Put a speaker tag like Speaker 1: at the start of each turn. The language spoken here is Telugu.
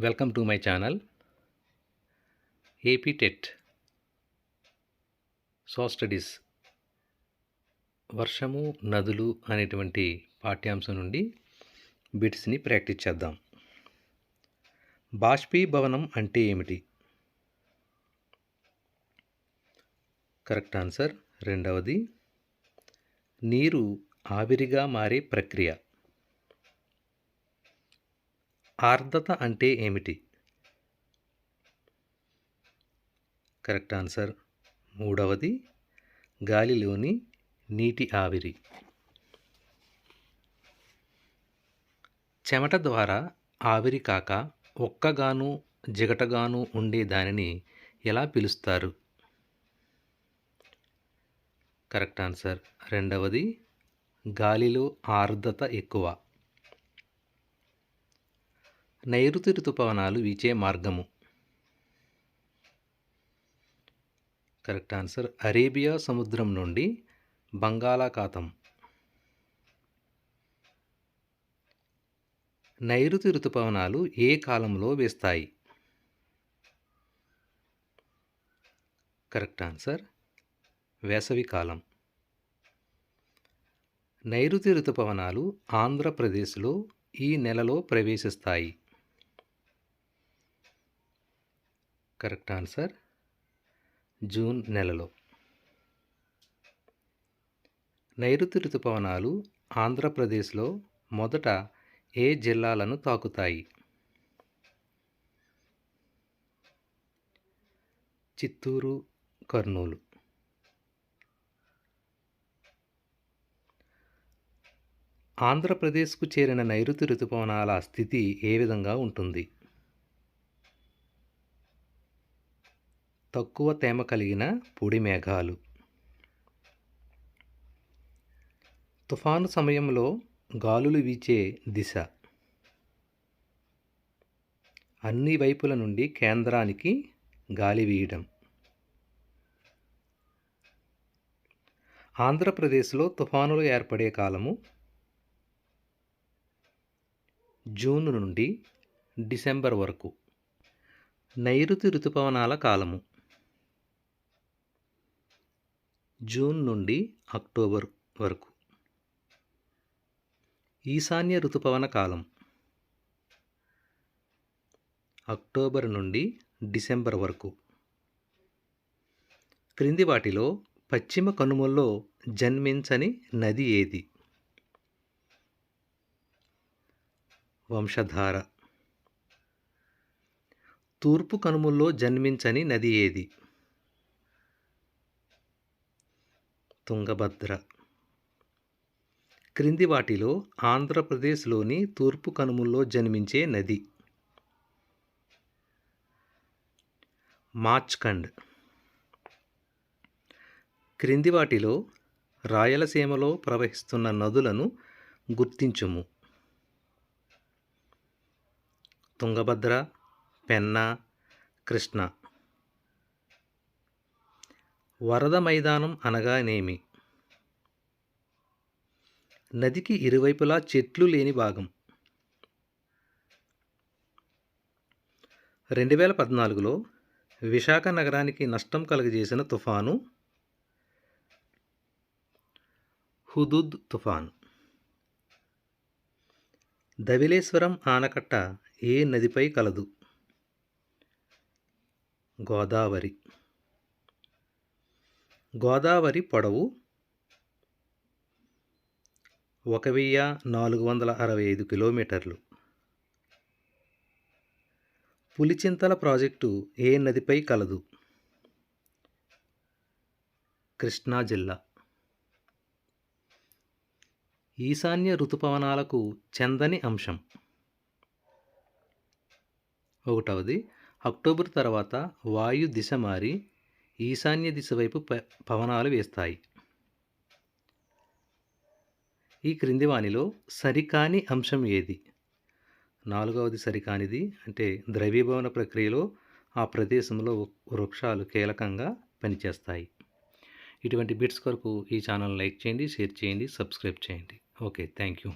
Speaker 1: Welcome to my channel AP TET so studies వర్షము నదులు అనేటువంటి పాఠ్యాంశం నుండి బిట్స్ని ప్రాక్టీస్ చేద్దాం. బాష్పీభవనం అంటే ఏమిటి? కరెక్ట్ ఆన్సర్ రెండవది నీరు ఆవిరిగా మారే ప్రక్రియ. ఆర్ద్రత అంటే ఏమిటి? కరెక్ట్ ఆన్సర్ మూడవది గాలిలోని నీటి ఆవిరి. చెమట ద్వారా ఆవిరి కాక ఒక్కగాను జిగటగాను ఉండే దానిని ఎలా పిలుస్తారు? కరెక్ట్ ఆన్సర్ రెండవది గాలిలో ఆర్ద్రత ఎక్కువ. నైరుతి ఋతుపవనాలు వీచే మార్గము. Correct answer. అరేబియా సముద్రం నుండి బంగాళాఖాతం. నైరుతి ఋతుపవనాలు ఏ కాలంలో వేస్తాయి? Correct answer. వేసవి కాలం. నైరుతి ఋతుపవనాలు ఆంధ్రప్రదేశ్లో ఈ నెలలో ప్రవేశిస్తాయి. కరెక్ట్ ఆన్సర్ జూన్ నెలలో. నైరుతి ఋతుపవనాలు ఆంధ్రప్రదేశ్లో మొదట ఏ జిల్లాలను తాకుతాయి? చిత్తూరు కర్నూలు. ఆంధ్రప్రదేశ్కు చేరిన నైరుతి ఋతుపవనాల స్థితి ఏ విధంగా ఉంటుంది? తక్కువ తేమ కలిగిన పొడి మేఘాలు. తుఫాను సమయంలో గాలులు వీచే దిశ. అన్ని వైపుల నుండి కేంద్రానికి గాలి వీయడం. ఆంధ్రప్రదేశ్లో తుఫానులు ఏర్పడే కాలము జూన్ నుండి డిసెంబర్ వరకు. నైరుతి ఋతుపవనాల కాలము. జూన్ నుండి అక్టోబర్ వరకు. ఈశాన్య ఋతుపవన కాలం. అక్టోబర్ నుండి డిసెంబర్ వరకు. క్రింది వాటిలో పశ్చిమ కనుమల్లో జన్మించని నది ఏది? వంశధార. తూర్పు కనుమల్లో జన్మించని నది ఏది? తుంగభద్ర. క్రింది వాటిలో ఆంధ్రప్రదేశ్లోని తూర్పు కనుమల్లో జన్మించే నది. మార్చ్కండ్ క్రింది వాటిలో రాయలసీమలో ప్రవహిస్తున్న నదులను గుర్తించుము. తుంగభద్ర పెన్నా కృష్ణ. వరద మైదానం అనగానేమి నదికి ఇరువైపులా చెట్లు లేని భాగం. రెండు వేల పద్నాలుగులో విశాఖ నగరానికి నష్టం కలుగజేసిన తుఫాను. హుదుద్ తుఫాను. ధవిలేశ్వరం ఆనకట్ట ఏ నదిపై కలదు? గోదావరి. గోదావరి పొడవు ఒక వెయ్యి నాలుగు వందల అరవై ఐదు కిలోమీటర్లు. పులిచింతల ప్రాజెక్టు ఏ నదిపై కలదు? కృష్ణా జిల్లా. ఈశాన్య ఋతుపవనాలకు చెందని అంశం. ఒకటవది అక్టోబర్ తర్వాత వాయు దిశ మారి ఈశాన్య దిశ వైపు పవనాలు వేస్తాయి. ఈ క్రింది వాణిలో సరికాని అంశం ఏది? నాలుగవది సరికానిది అంటే ద్రవీభవన ప్రక్రియలో ఆ ప్రదేశంలో వృక్షాలు కీలకంగా పనిచేస్తాయి. ఇటువంటి బిట్స్ కొరకు ఈ ఛానల్ లైక్ చేయండి షేర్ చేయండి సబ్స్క్రైబ్ చేయండి. Okay thank you.